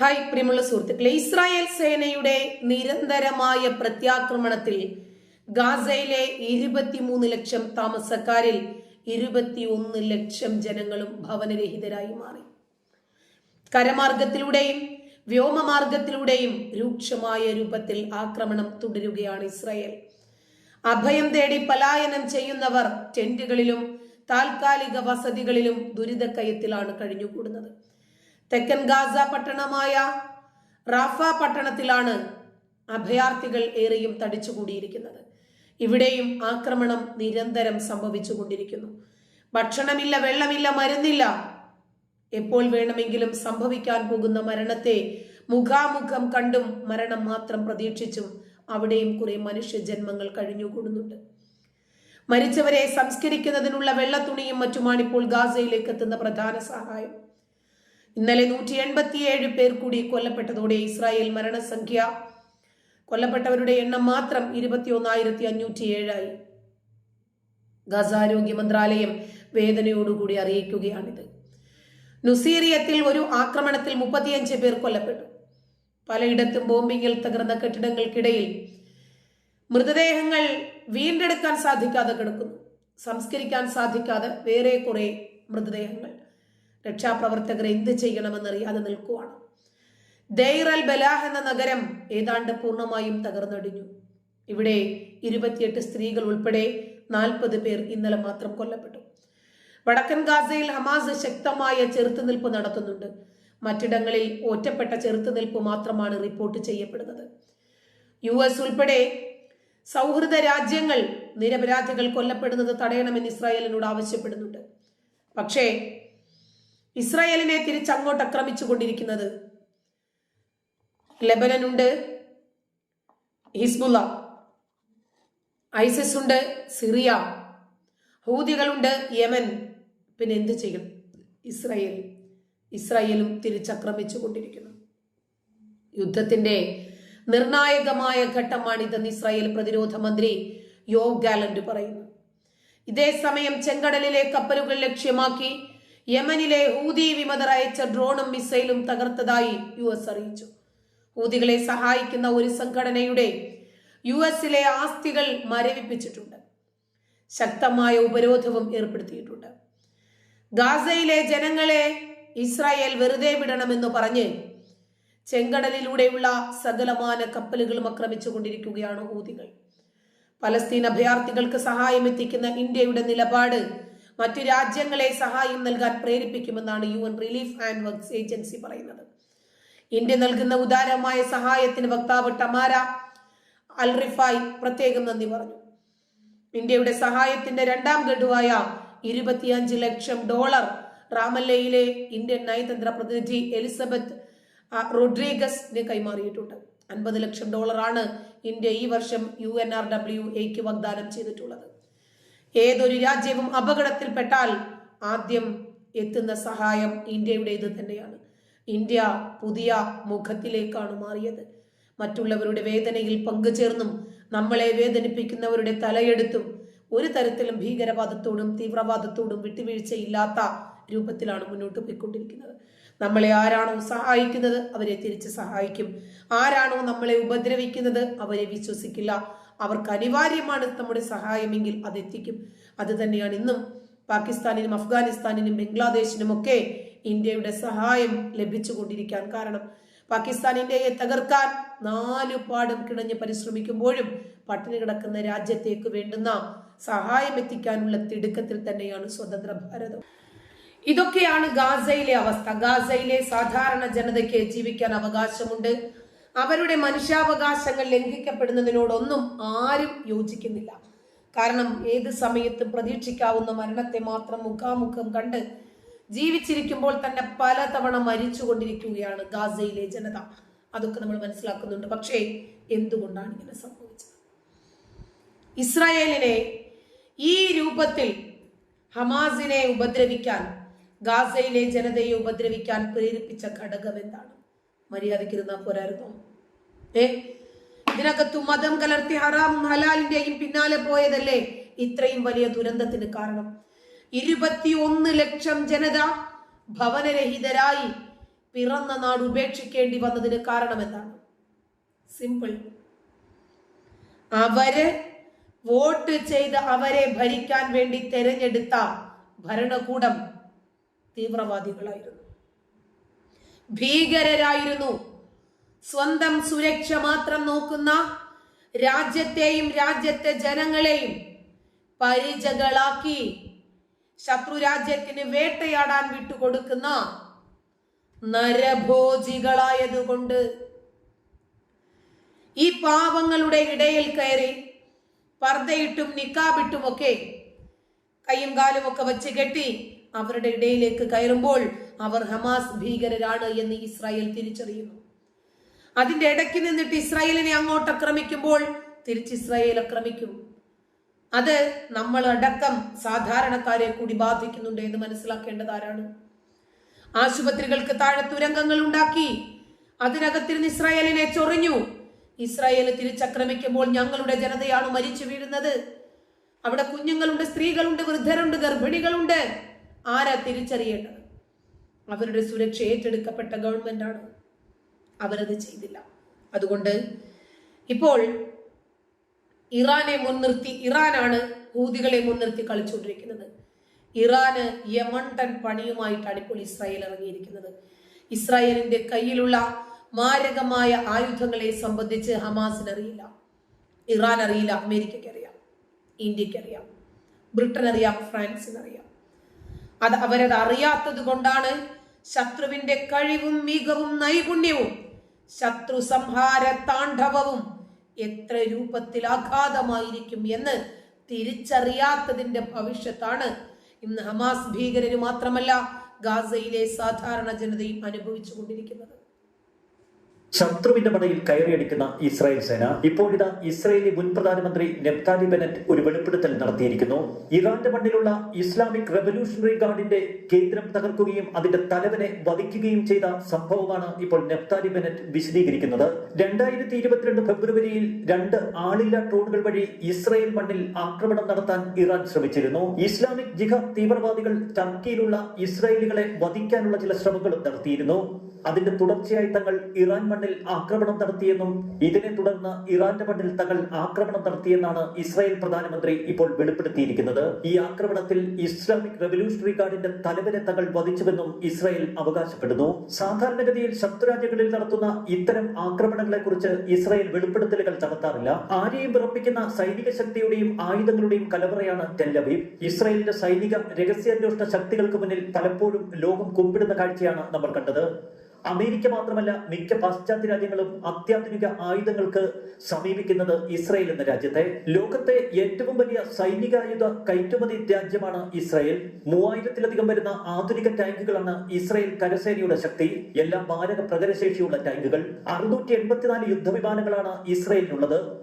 Hi പ്രിയമുള്ള സുഹൃത്തുക്കളെ. Israel സേനയുടെ നിരന്തരമായ പ്രത്യാക്രമണത്തിൽ ഗാസയിലെ ഇരുപത്തിമൂന്ന് ലക്ഷം താമസക്കാരിൽ ഇരുപത്തിയൊന്ന് ലക്ഷം ജനങ്ങളും ഭവനരഹിതരായി മാറി. കരമാർഗത്തിലൂടെയും വ്യോമമാർഗത്തിലൂടെയും രൂക്ഷമായ രൂപത്തിൽ ആക്രമണം തുടരുകയാണ് ഇസ്രായേൽ. അഭയം തേടി പലായനം ചെയ്യുന്നവർ ടെന്റുകളിലും താൽക്കാലിക വസതികളിലും ദുരിതക്കയത്തിലാണ് കഴിഞ്ഞുകൂടുന്നത്. തെക്കൻ ഗാസ പട്ടണമായ റാഫ പട്ടണത്തിലാണ് അഭയാർത്ഥികൾ ഏറെയും തടിച്ചുകൂടിയിരിക്കുന്നത്. ഇവിടെയും ആക്രമണം നിരന്തരം സംഭവിച്ചുകൊണ്ടിരിക്കുന്നു. ഭക്ഷണമില്ല വെള്ളമില്ല മരുന്നില്ല. എപ്പോൾ വേണമെങ്കിലും സംഭവിക്കാൻ പോകുന്ന മരണത്തെ മുഖാമുഖം കണ്ടും മരണം മാത്രം പ്രതീക്ഷിച്ചും അവിടെയും കുറെ മനുഷ്യ ജന്മങ്ങൾ കഴിഞ്ഞുകൂടുന്നുണ്ട്. മരിച്ചവരെ സംസ്കരിക്കുന്നതിനുള്ള വെള്ളത്തുണിയും മറ്റുമാണ് ഇപ്പോൾ ഗാസയിലേക്ക് എത്തുന്ന പ്രധാന സഹായം. ഇന്നലെ നൂറ്റി എൺപത്തിയേഴ് പേർ കൂടി കൊല്ലപ്പെട്ടതോടെ ഇസ്രായേൽ മരണസംഖ്യ കൊല്ലപ്പെട്ടവരുടെ എണ്ണം മാത്രം ഇരുപത്തിയൊന്നായിരത്തി അഞ്ഞൂറ്റി ഏഴായി ഗസാരോഗ്യ മന്ത്രാലയം വേദനയോടുകൂടി അറിയിക്കുകയാണിത്. നുസീറിയത്തിൽ ഒരു ആക്രമണത്തിൽ മുപ്പത്തിയഞ്ച് പേർ കൊല്ലപ്പെട്ടു. പലയിടത്തും ബോംബിങ്ങിൽ തകർന്ന കെട്ടിടങ്ങൾക്കിടയിൽ മൃതദേഹങ്ങൾ വീണ്ടെടുക്കാൻ സാധിക്കാതെ കിടക്കുന്നു. സംസ്കരിക്കാൻ സാധിക്കാതെ വേറെ കുറെ മൃതദേഹങ്ങൾ. രക്ഷാപ്രവർത്തകർ എന്ത് ചെയ്യണമെന്നറിയാതെ നിൽക്കുവാണ്. ദൈറൽ ബലാഹ് എന്ന നഗരം ഏതാണ്ട് പൂർണമായും തകർന്നടിഞ്ഞു. ഇവിടെ ഇരുപത്തിയെട്ട് സ്ത്രീകൾ ഉൾപ്പെടെ നാൽപ്പത് പേർ ഇന്നലെ മാത്രം കൊല്ലപ്പെട്ടു. വടക്കൻ ഗാസയിൽ ഹമാസ് ശക്തമായ ചെറുത്തുനിൽപ്പ് നടത്തുന്നുണ്ട്. മറ്റിടങ്ങളിൽ ഒറ്റപ്പെട്ട ചെറുത്തുനിൽപ്പ് മാത്രമാണ് റിപ്പോർട്ട് ചെയ്യപ്പെടുന്നത്. യു എസ് ഉൾപ്പെടെ സൗഹൃദ രാജ്യങ്ങൾ നിരപരാധികൾ കൊല്ലപ്പെടുന്നത് തടയണമെന്ന് ഇസ്രായേലിനോട് ആവശ്യപ്പെടുന്നുണ്ട്. പക്ഷേ ഇസ്രായേലിനെ തിരിച്ചങ്ങോട്ട് ആക്രമിച്ചു കൊണ്ടിരിക്കുന്നത് ലെബനനുണ്ട് ഹിസ്ബുള്ള ഐസിസ് ഉണ്ട് സിറിയ. ഹൂതികളുണ്ട് യമൻ. പിന്നെ എന്ത് ചെയ്യും? ഇസ്രായേൽ. ഇസ്രായേലും തിരിച്ചക്രമിച്ചു കൊണ്ടിരിക്കുന്നു യുദ്ധത്തിന്റെ നിർണായകമായ ഘട്ടമാണിതെന്ന് ഇസ്രായേൽ പ്രതിരോധ മന്ത്രി യോ ഗാലന്റ് പറയുന്നു. ഇതേ സമയം ചെങ്കടലിലെ കപ്പലുകൾ ലക്ഷ്യമാക്കി യമനിലെ ഹൂതി വിമതർ അയച്ച ഡ്രോണും മിസൈലും തകർത്തതായി യു എസ് അറിയിച്ചു. ഹൂതികളെ സഹായിക്കുന്ന ഒരു സംഘടനയുടെ യു എസിലെ ആസ്തികൾ മരവിപ്പിച്ചിട്ടുണ്ട്. ശക്തമായ ഉപരോധവും ഏർപ്പെടുത്തിയിട്ടുണ്ട്. ഗാസയിലെ ജനങ്ങളെ ഇസ്രായേൽ വെറുതെ വിടണമെന്ന് പറഞ്ഞ് ചെങ്കടലിലൂടെയുള്ള സകലമാന കപ്പലുകളും ആക്രമിച്ചു കൊണ്ടിരിക്കുകയാണ് ഹൂതികൾ പലസ്തീൻ അഭയാർത്ഥികൾക്ക് സഹായം എത്തിക്കുന്ന ഇന്ത്യയുടെ നിലപാട് മറ്റു രാജ്യങ്ങളെ സഹായം നൽകാൻ പ്രേരിപ്പിക്കുമെന്നാണ് U N relief and works agency പറയുന്നത്. ഇന്ത്യ നൽകുന്ന ഉദാരമായ സഹായത്തിന് വക്താവ് ടമാര അൽ റിഫായ് പ്രത്യേകം നന്ദി പറഞ്ഞു. ഇന്ത്യയുടെ സഹായത്തിന്റെ രണ്ടാം ഗഡുവായ ഇരുപത്തിയഞ്ച് ലക്ഷം ഡോളർ റാമല്ലയിലെ ഇന്ത്യൻ നയതന്ത്ര പ്രതിനിധി എലിസബത്ത് റോഡ്രിഗസിന് കൈമാറിയിട്ടുണ്ട്. അൻപത് ലക്ഷം ഡോളറാണ് ഇന്ത്യ ഈ വർഷം യു എൻ ആർ ഡബ്ല്യു എക്ക് വാഗ്ദാനം ചെയ്തിട്ടുള്ളത്. ഏതൊരു രാജ്യവും അപകടത്തിൽപ്പെട്ടാൽ ആദ്യം എത്തുന്ന സഹായം ഇന്ത്യയുടേത് തന്നെയാണ്. ഇന്ത്യ പുതിയ മുഖത്തിലേക്കാണ് മാറിയത്. മറ്റുള്ളവരുടെ വേദനയിൽ പങ്കുചേർന്നും നമ്മളെ വേദനിപ്പിക്കുന്നവരുടെ തലയെടുത്തും ഒരു തരത്തിലും ഭീകരവാദത്തോടും തീവ്രവാദത്തോടും വിട്ടുവീഴ്ചയില്ലാത്ത രൂപത്തിലാണ് മുന്നോട്ട് പോയിക്കൊണ്ടിരിക്കുന്നത്. നമ്മളെ ആരാണോ സഹായിക്കുന്നത് അവരെ തിരിച്ച് സഹായിക്കും. ആരാണോ നമ്മളെ ഉപദ്രവിക്കുന്നത് അവരെ വിശ്വസിക്കില്ല. അവർക്ക് അനിവാര്യമാണ് നമ്മുടെ സഹായമെങ്കിൽ അതെത്തിക്കും. അത് തന്നെയാണ് ഇന്നും പാകിസ്ഥാനിനും അഫ്ഗാനിസ്ഥാനിനും ബംഗ്ലാദേശിനും ഒക്കെ ഇന്ത്യയുടെ സഹായം ലഭിച്ചുകൊണ്ടിരിക്കാൻ കാരണം. പാകിസ്ഥാൻ ഇന്ത്യയെ തകർക്കാൻ നാലു പാടും കിണഞ്ഞ് പരിശ്രമിക്കുമ്പോഴും പട്ടിണി കിടക്കുന്ന രാജ്യത്തേക്ക് വേണ്ടുന്ന സഹായം എത്തിക്കാനുള്ള തിടുക്കത്തിൽ തന്നെയാണ് സ്വതന്ത്ര ഭാരതം. ഇതൊക്കെയാണ് ഗാസയിലെ അവസ്ഥ. ഗാസയിലെ സാധാരണ ജനതയ്ക്ക് ജീവിക്കാൻ അവകാശമുണ്ട്. അവരുടെ മനുഷ്യാവകാശങ്ങൾ ലംഘിക്കപ്പെടുന്നതിനോടൊന്നും ആരും യോജിക്കുന്നില്ല. കാരണം ഏത് സമയത്തും പ്രതീക്ഷിക്കാവുന്ന മരണത്തെ മാത്രം മുഖാമുഖം കണ്ട് ജീവിച്ചിരിക്കുമ്പോൾ തന്നെ പലതവണ മരിച്ചുകൊണ്ടിരിക്കുകയാണ് ഗാസയിലെ ജനത. അതൊക്കെ നമ്മൾ മനസ്സിലാക്കുന്നുണ്ട്. പക്ഷേ എന്തുകൊണ്ടാണ് ഇങ്ങനെ സംഭവിച്ചത്? ഇസ്രായേലിനെ ഈ രൂപത്തിൽ ഹമാസിനെ ഉപദ്രവിക്കാൻ ഗാസയിലെ ജനതയെ ഉപദ്രവിക്കാൻ പ്രേരിപ്പിച്ച ഘടകം എന്താണ്? മര്യാദയ്ക്കിരുന്നാ പോരായിരുന്നു. ഏ? ഇതിനകത്തു മതം കലർത്തി ഹറാമും ഹലാലിന്റെയും പിന്നാലെ പോയതല്ലേ ഇത്രയും വലിയ ദുരന്തത്തിന് കാരണം? ഇരുപത്തിയൊന്ന് ലക്ഷം ജനത ഭവനരഹിതരായി പിറന്ന നാട് ഉപേക്ഷിക്കേണ്ടി വന്നതിന് കാരണം എന്താണ് സിമ്പിൾ. അവർ വോട്ട് ചെയ്ത് അവരെ ഭരിക്കാൻ വേണ്ടി തെരഞ്ഞെടുത്ത ഭരണകൂടം തീവ്രവാദികളായിരുന്നു. ഭീകരരായിരുന്നു. സ്വന്തം സുരക്ഷ മാത്രം നോക്കുന്ന രാജ്യത്തെയും രാജ്യത്തെ ജനങ്ങളെയും പരിചകളാക്കി ശത്രു രാജ്യത്തിന് വേട്ടയാടാൻ വിട്ടുകൊടുക്കുന്ന നരഭോജികളായതുകൊണ്ട് ഈ പാവങ്ങളുടെ ഇടയിൽ കയറി പർദ്ദയിട്ടും നിക്കാബിട്ടുമൊക്കെ കയ്യും കാലും ഒക്കെ വെച്ച് കെട്ടി അവരുടെ ഇടയിലേക്ക് കയറുമ്പോൾ അവർ ഹമാസ് ഭീകരരാണ് എന്ന് ഇസ്രായേൽ തിരിച്ചറിയുന്നു. അതിന്റെ ഇടയ്ക്ക് നിന്നിട്ട് ഇസ്രായേലിനെ അങ്ങോട്ട് ആക്രമിക്കുമ്പോൾ തിരിച്ച് ഇസ്രായേൽ ആക്രമിക്കും. അത് നമ്മൾ അടക്കം സാധാരണക്കാരെ കൂടി ബാധിക്കുന്നുണ്ട് എന്ന് മനസ്സിലാക്കേണ്ടത് ആരാണ്? ആശുപത്രികൾക്ക് താഴെ തുരങ്കങ്ങൾ ഉണ്ടാക്കി അതിനകത്തിരുന്ന് ഇസ്രായേലിനെ ചൊറിഞ്ഞു. ഇസ്രായേൽ തിരിച്ചക്രമിക്കുമ്പോൾ ഞങ്ങളുടെ ജനതയാണ് മരിച്ചു വീഴുന്നത്. അവിടെ കുഞ്ഞുങ്ങളുണ്ട് സ്ത്രീകളുണ്ട് വൃദ്ധരുണ്ട് ഗർഭിണികളുണ്ട്. ആരാ തിരിച്ചറിയേണ്ടത്? അവരുടെ സുരക്ഷ ഏറ്റെടുക്കപ്പെട്ട ഗവൺമെന്റാണ്? അവരത് ചെയ്തില്ല. അതുകൊണ്ട് ഇപ്പോൾ ഇറാനെ മുൻനിർത്തി ഇറാനാണ് ഹൂതികളെ മുൻനിർത്തി കളിച്ചുകൊണ്ടിരിക്കുന്നത്. ഇറാന് യമണ്ടൻ പണിയുമായിട്ടാണ് ഇപ്പോൾ ഇസ്രായേൽ ഇറങ്ങിയിരിക്കുന്നത്. ഇസ്രായേലിന്റെ കയ്യിലുള്ള മാരകമായ ആയുധങ്ങളെ സംബന്ധിച്ച് ഹമാസിന് അറിയില്ല ഇറാൻ അറിയില്ല അമേരിക്കയ്ക്ക് അറിയാം ഇന്ത്യയ്ക്ക് അറിയാം ബ്രിട്ടൻ അറിയാം ഫ്രാൻസിന് അറിയാം അത് അവരത് അറിയാത്തത് കൊണ്ടാണ് ശത്രുവിന്റെ കഴിവും മികവും നൈപുണ്യവും ശത്രു സംഹാര താണ്ഡവവും എത്ര രൂപത്തിൽ ആഘാതമായിരിക്കും എന്ന് തിരിച്ചറിയാത്തതിന്റെ ഭവിഷ്യത്താണ്. ഇന്ന് ഹമാസ് ഭീകരര് മാത്രമല്ല ഗാസയിലെ സാധാരണ ജനതയും അനുഭവിച്ചു കൊണ്ടിരിക്കുന്നത് ശത്രുവിന്റെ പടയിൽ കയറിയടിക്കുന്ന ഇസ്രായേൽ സേന. ഇപ്പോഴിതാ ഇസ്രായേലി മുൻ പ്രധാനമന്ത്രി നെപ്താലി ബെനറ്റ് ഒരു വെളിപ്പെടുത്തൽ നടത്തിയിരിക്കുന്നു. ഇറാന്റെ മണ്ണിലുള്ള ഇസ്ലാമിക് റെവല്യൂഷണറി ഗാർഡിന്റെ കേന്ദ്രം തകർക്കുകയും അതിന്റെ തലവനെ വധിക്കുകയും ചെയ്ത സംഭവമാണ് ഇപ്പോൾ നെപ്താലി ബെനറ്റ് വിശദീകരിക്കുന്നത്. രണ്ടായിരത്തി ഇരുപത്തിരണ്ട് ഫെബ്രുവരിയിൽ രണ്ട് ആളില്ല ഡ്രോണുകൾ വഴി ഇസ്രായേൽ മണ്ണിൽ ആക്രമണം നടത്താൻ ഇറാൻ ശ്രമിച്ചിരുന്നു. ഇസ്ലാമിക് ജിഹാദ് തീവ്രവാദികൾ ടർക്കിയിലുള്ള ഇസ്രായേലികളെ വധിക്കാനുള്ള ചില ശ്രമങ്ങളും നടത്തിയിരുന്നു. അതിന്റെ തുടർച്ചയായി തങ്ങൾ ഇറാൻ മണ്ണിൽ ആക്രമണം നടത്തിയെന്നും ഇതിനെ തുടർന്ന് ഇറാന്റെ മണ്ണിൽ തങ്ങൾ ആക്രമണം നടത്തിയെന്നാണ് ഇസ്രായേൽ പ്രധാനമന്ത്രി ഇപ്പോൾ വെളിപ്പെടുത്തിയിരിക്കുന്നത്. ഈ ആക്രമണത്തിൽ ഇസ്ലാമിക് റെവല്യൂഷണറി ഗാർഡിന്റെ തലവനെ തങ്ങൾ വധിച്ചുവെന്നും ഇസ്രായേൽ അവകാശപ്പെടുന്നു. സാധാരണഗതിയിൽ ശത്രുരാജ്യങ്ങളിൽ നടത്തുന്ന ഇത്തരം ആക്രമണങ്ങളെ കുറിച്ച് ഇസ്രായേൽ വെളിപ്പെടുത്തലുകൾ നടത്താറില്ല. ആരെയും വിറപ്പിക്കുന്ന സൈനിക ശക്തിയുടെയും ആയുധങ്ങളുടെയും കലവറയാണ് ടെല്ലവീവ് ഇസ്രായേലിന്റെ സൈനിക രഹസ്യാന്വേഷണ ശക്തികൾക്ക് മുന്നിൽ പലപ്പോഴും ലോകം കുമ്പിടുന്ന കാഴ്ചയാണ് നമ്മൾ കണ്ടത്. അമേരിക്ക മാത്രമല്ല മിക്ക പാശ്ചാത്യ രാജ്യങ്ങളും അത്യാധുനിക ആയുധങ്ങൾക്ക് സമീപിക്കുന്നത് ഇസ്രായേൽ എന്ന രാജ്യത്തെ. ലോകത്തെ ഏറ്റവും വലിയ സൈനികായുധ കയറ്റുമതി രാജ്യമാണ് ഇസ്രായേൽ. മൂവായിരത്തിലധികം വരുന്ന ആധുനിക ടാങ്കുകളാണ് ഇസ്രായേൽ കരസേനയുടെ ശക്തി. എല്ലാം മാരക പ്രകരശേഷിയുള്ള ടാങ്കുകൾ. അറുന്നൂറ്റി എൺപത്തിനാല് യുദ്ധവിമാനങ്ങളാണ് ഇസ്രായേലിനുള്ളത്.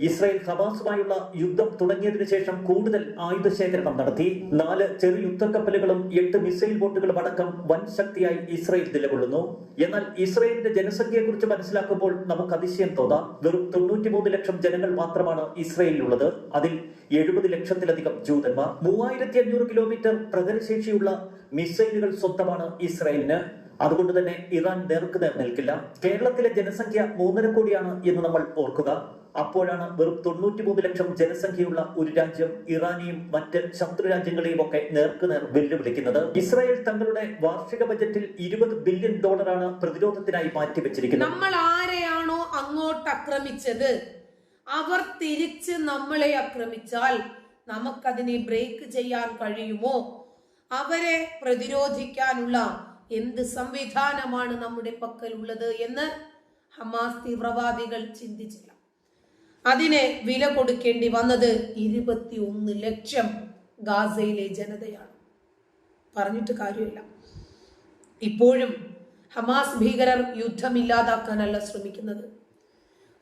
ഇസ്രായേൽ ഹമാസുമായുള്ള യുദ്ധം തുടങ്ങിയതിനു ശേഷം കൂടുതൽ ആയുധ ശേഖരണം നടത്തി. നാല് ചെറു യുദ്ധക്കപ്പലുകളും എട്ട് മിസൈൽ ബോട്ടുകളും അടക്കം വൻ ശക്തിയായി ഇസ്രായേൽ നിലകൊള്ളുന്നു. എന്നാൽ ഇസ്രായേലിന്റെ ജനസംഖ്യയെക്കുറിച്ച് മനസ്സിലാക്കുമ്പോൾ നമുക്ക് അതിശയം തോന്നാം. വെറും തൊണ്ണൂറ്റിമൂന്ന് ലക്ഷം ജനങ്ങൾ മാത്രമാണ് ഇസ്രായേലിലുള്ളത്. അതിൽ എഴുപത് ലക്ഷത്തിലധികം ജൂതന്മാർ. മൂവായിരത്തി അഞ്ഞൂറ് കിലോമീറ്റർ പ്രകരശേഷിയുള്ള മിസൈലുകൾ സ്വന്തമാണ് ഇസ്രായേലിന്. അതുകൊണ്ട് തന്നെ ഇറാൻ നേർക്കുനേർ നിൽക്കില്ല. കേരളത്തിലെ ജനസംഖ്യ മൂന്നര കോടിയാണ് എന്ന് നമ്മൾ ഓർക്കുക. അപ്പോഴാണ് വെറും തൊണ്ണൂറ്റി മൂന്ന് ലക്ഷം ജനസംഖ്യയുള്ള ഒരു രാജ്യം ഇറാനെയും മറ്റ് ശത്രു രാജ്യങ്ങളെയും ഒക്കെ നേർക്കുനേർ വെല്ലുവിളിക്കുന്നത്. ഇസ്രായേൽ തങ്ങളുടെ വാർഷിക ബജറ്റിൽ ഇരുപത് ബില്യൺ ഡോളറാണ് പ്രതിരോധത്തിനായി മാറ്റിവെച്ചിരിക്കുന്നത്. നമ്മൾ ആരെയാണോ അങ്ങോട്ട് ആക്രമിച്ചത്? അവർ തിരിച്ച് നമ്മളെ ആക്രമിച്ചാൽ നമുക്കതിനെ ബ്രേക്ക് ചെയ്യാൻ കഴിയുമോ? അവരെ പ്രതിരോധിക്കാനുള്ള എന്ത് സംവിധാനമാണ് നമ്മുടെ പക്കലുള്ളത് എന്ന് ഹമാസ് തീവ്രവാദികൾ ചിന്തിച്ചില്ല. അതിന് വില കൊടുക്കേണ്ടി വന്നത് ഇരുപത്തി ഒന്ന് ലക്ഷം ഗാസയിലെ ജനതയാണ്. പറഞ്ഞിട്ട് കാര്യമില്ല. ഇപ്പോഴും ഹമാസ് ഭീകരർ യുദ്ധമില്ലാതാക്കാനല്ല ശ്രമിക്കുന്നത്.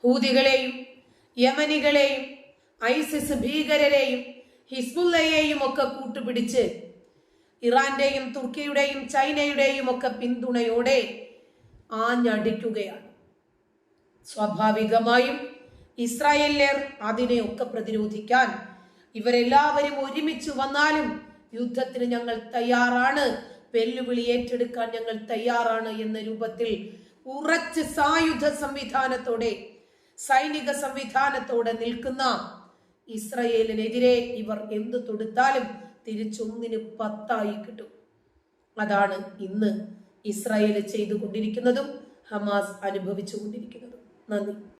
ഹൂതികളെയും യമനികളെയും ഐസിസ് ഭീകരരെയും ഹിസ്ബുല്ലയെയും ഒക്കെ കൂട്ടുപിടിച്ച് ഇറാന്റെയും തുർക്കിയുടെയും ചൈനയുടെയും ഒക്കെ പിന്തുണയോടെ ആഞ്ഞടിക്കുകയാണ്. സ്വാഭാവികമായും ഇസ്രായേലിയർ അതിനെയൊക്കെ പ്രതിരോധിക്കാൻ ഇവരെല്ലാവരും ഒരുമിച്ച് വന്നാലും യുദ്ധത്തിന് ഞങ്ങൾ തയ്യാറാണ്. വെല്ലുവിളി ഏറ്റെടുക്കാൻ ഞങ്ങൾ തയ്യാറാണ് എന്ന രൂപത്തിൽ ഉറച്ച് സായുധ സംവിധാനത്തോടെ സൈനിക സംവിധാനത്തോടെ നിൽക്കുന്ന ഇസ്രയേലിനെതിരെ ഇവർ എന്തു തൊടുത്താലും തിരിച്ചൊന്നിന് പത്തായി കിട്ടും. അതാണ് ഇന്ന് ഇസ്രായേൽ ചെയ്തുകൊണ്ടിരിക്കുന്നതും ഹമാസ് അനുഭവിച്ചുകൊണ്ടിരിക്കുന്നതും. നന്ദി.